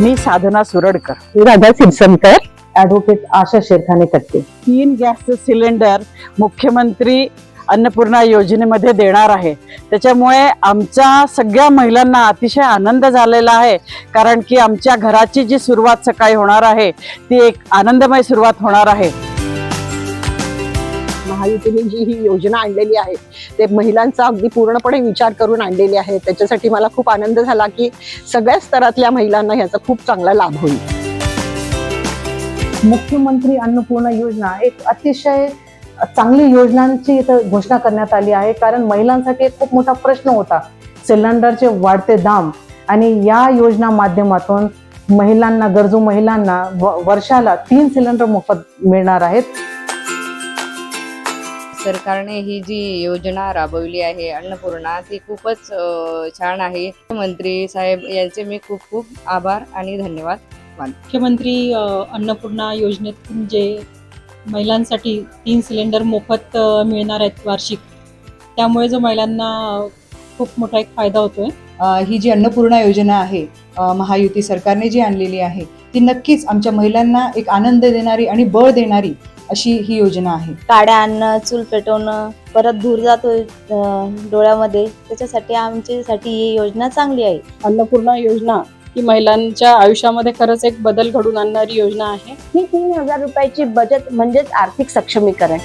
मी Sadhana Suradkar. Radha Sirsamkar advocate Asha Sherkhane कट्टे तीन गॅसचे सिलेंडर मुख्यमंत्री अन्नपूर्णा योजनेमध्ये देणार आहे. त्याच्यामुळे आमच्या सगळ्या महिलांना अतिशय आनंद झालेला आहे. कारण की आमच्या घराची जी सुरुवात सकाळी होणार आहे ती एक आनंदमय सुरुवात होणार आहे. महायुतीने जी ही योजना आणलेली आहे ते महिलांचा अगदी पूर्णपणे विचार करून आणलेली आहे. त्याच्यासाठी मला खूप आनंद झाला की सगळ्या स्तरातल्या महिलांना ह्याचा खूप चांगला लाभ होईल. मुख्यमंत्री अन्नपूर्णा योजना एक अतिशय चांगली योजनांची इथं घोषणा करण्यात आली आहे. कारण महिलांसाठी एक खूप मोठा प्रश्न होता. सिलेंडरचे वाढते दाम आणि या योजना माध्यमातून महिलांना गरजू महिलांना व- वर्षाला तीन सिलेंडर मोफत मिळणार आहेत. सरकारने ही जी योजना राबवली आहे अन्नपूर्णा ती खूपच छान आहे. मंत्री साहेब यांचे मी खूप खूप आभार आणि धन्यवाद मुख्यमंत्री अन्नपूर्णा योजनेतून जे महिलांसाठी तीन सिलेंडर मोफत मिळणार आहेत वार्षिक त्यामुळे जो महिलांना खूप मोठा एक फायदा होतोय. ही जी अन्नपूर्णा योजना आहे महायुती सरकारने जी आणलेली आहे ती नक्कीच आमच्या महिलांना एक आनंद देणारी आणि बळ देणारी अशी ही योजना आहे. काड्या आणणं चूल पेटवणं परत धूर जातोय अं, डोळ्यामध्ये. त्याच्यासाठी आमच्यासाठी ही योजना चांगली आहे. अन्नपूर्णा योजना ही महिलांच्या आयुष्यामध्ये खरंच एक बदल घडून आणणारी योजना आहे. ही तीन हजार रुपयाची बचत म्हणजेच आर्थिक सक्षमीकरण.